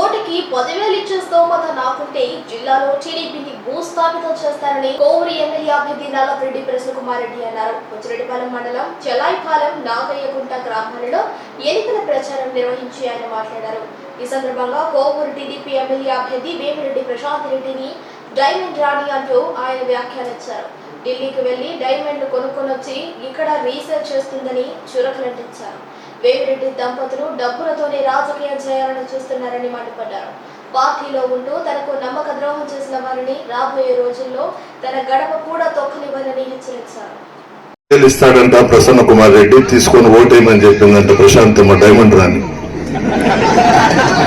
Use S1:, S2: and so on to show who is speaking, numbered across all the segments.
S1: ఓటుకి పదివేలు ఇచ్చే స్తోమత నాకుంటే జిల్లాలో టీడీపీని భూస్థాపితం చేస్తారని కోవూరు ఎమ్మెల్యే అభ్యర్థి నల్లపరెడ్డి ప్రసన్నకుమార్ రెడ్డి అన్నారు. ఉచ్చిరెడ్డిపాలెం మండలం చెలాయిపాలెం నాగయ్యగుంట గ్రామాలలో ఎన్నికల ప్రచారం నిర్వహించి ఆయన మాట్లాడారు. ఈ సందర్భంగా కోవూరు టీడీపీ ఎమ్మెల్యే అభ్యర్థి వేమిరెడ్డి ప్రశాంత్ రెడ్డిని డైమండ్ రాణి అంటూ ఆయన వ్యాఖ్యానించారు. ఢిల్లీకి వెళ్ళి డైమండ్ కొనుక్కొనొచ్చి ఇక్కడ రీసెర్చ్ చేస్తుందని చురకలంటించారు. వేమిరెడ్డి దంపతులు డబ్బులతోనే రాజకీయం చేయాలని చూస్తున్నారని మండిపడ్డారు. పార్టీలో ఉంటూ తనకు నమ్మక ద్రోహం చేసిన వారిని రాబోయే రోజుల్లో తన గడప కూడా తొక్కనివ్వాలని హెచ్చరించారు.
S2: గెలుస్తాడంట ప్రసన్న కుమార్ రెడ్డి తీసుకొని ఓటేయమని చెప్పిందంట ప్రశాంతమ్మ డైమండ్ రాణి.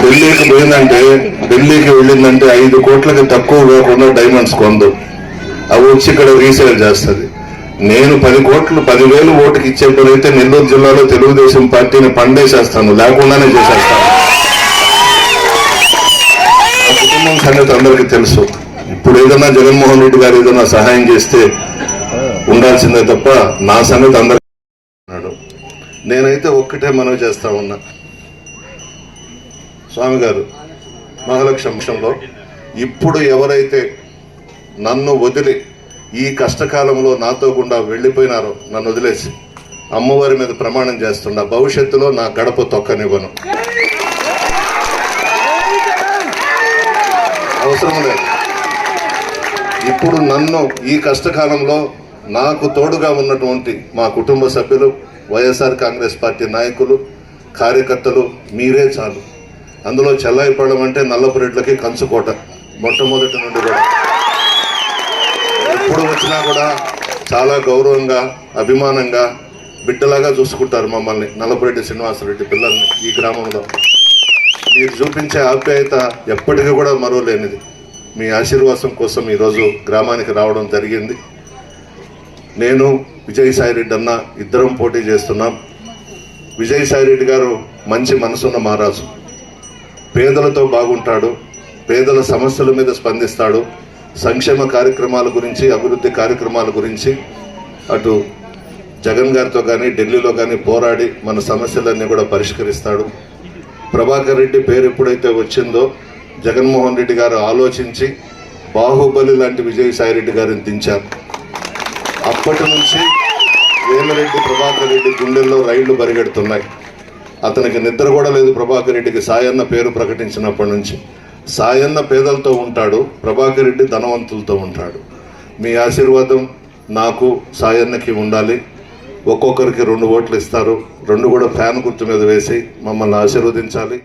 S2: ఢిల్లీకి పోయిందంటే ఢిల్లీకి వెళ్ళిందంటే ఐదు కోట్లకి తక్కువ కాకుండా డైమండ్స్ కొందు. అవి వచ్చి ఇక్కడ రీసేల్ చేస్తుంది. నేను పది కోట్లు పదివేలు ఓటుకి ఇచ్చేటోడైతే నెల్లూరు జిల్లాలో తెలుగుదేశం పార్టీని పండేసేస్తాను లేకుండానే చేసేస్తాను. నా కుటుంబం సంగతి అందరికీ తెలుసు. ఇప్పుడు ఏదన్నా జగన్మోహన్ రెడ్డి గారు ఏదన్నా సహాయం చేస్తే ఉండాల్సిందే తప్ప నా సంగతి అందరికీ నేనైతే ఒక్కటే మనవి చేస్తా ఉన్నా. స్వామి గారు మహాలక్ష్యంలో ఇప్పుడు ఎవరైతే నన్ను వదిలి ఈ కష్టకాలంలో నాతో గుండా వెళ్ళిపోయినారు నన్ను వదిలేసి. అమ్మవారి మీద ప్రమాణం చేస్తున్నా భవిష్యత్తులో నా గడప తొక్కనివ్వను. అవసరం లేదు. ఇప్పుడు నన్ను ఈ కష్టకాలంలో నాకు తోడుగా ఉన్నటువంటి మా కుటుంబ సభ్యులు వైఎస్ఆర్ కాంగ్రెస్ పార్టీ నాయకులు కార్యకర్తలు మీరే చాలు. అందులో చెల్లాయిపడడం అంటే నల్లపురెడ్లకి కంచుకోట. మొట్టమొదటి నుండి కూడా. వచ్చినా కూడా చాలా గౌరవంగా అభిమానంగా బిడ్డలాగా చూసుకుంటారు మమ్మల్ని. నల్లపురెడ్డి శ్రీనివాసరెడ్డి పిల్లల్ని ఈ గ్రామంలో. మీరు చూపించే ఆప్యాయత ఎప్పటికీ కూడా మరోలేనిది మీ ఆశీర్వాదం కోసం ఈరోజు గ్రామానికి రావడం జరిగింది. నేను విజయసాయిరెడ్డి అన్న ఇద్దరం పోటీ చేస్తున్నాం. విజయసాయిరెడ్డి గారు మంచి మనసున్న మహారాజు. పేదలతో బాగుంటాడు. పేదల సమస్యల మీద స్పందిస్తాడు. సంక్షేమ కార్యక్రమాల గురించి అభివృద్ధి కార్యక్రమాల గురించి అటు జగన్ గారితో కానీ ఢిల్లీలో కానీ పోరాడి మన సమస్యలన్నీ కూడా పరిష్కరిస్తాడు. ప్రభాకర్ రెడ్డి పేరు ఎప్పుడైతే వచ్చిందో జగన్మోహన్ రెడ్డి గారు ఆలోచించి బాహుబలి లాంటి విజయసాయి రెడ్డి గారిని దించారు. అప్పటి నుంచి వేమిరెడ్డి ప్రభాకర్ రెడ్డి గుండెల్లో రైళ్ళు పరిగెడుతున్నాయి అతనికి నిద్ర కూడా లేదు ప్రభాకర్ రెడ్డికి సాయన్న పేరు ప్రకటించినప్పటి నుంచి. సాయన్న పేదలతో ఉంటాడు ప్రభాకర్ రెడ్డి ధనవంతులతో ఉంటాడు. మీ ఆశీర్వాదం నాకు సాయన్నకి ఉండాలి. ఒక్కొక్కరికి రెండు ఓట్లు ఇస్తారు. రెండు కూడా ఫ్యాన్ గుర్తు మీద వేసి మమ్మల్ని ఆశీర్వదించాలి.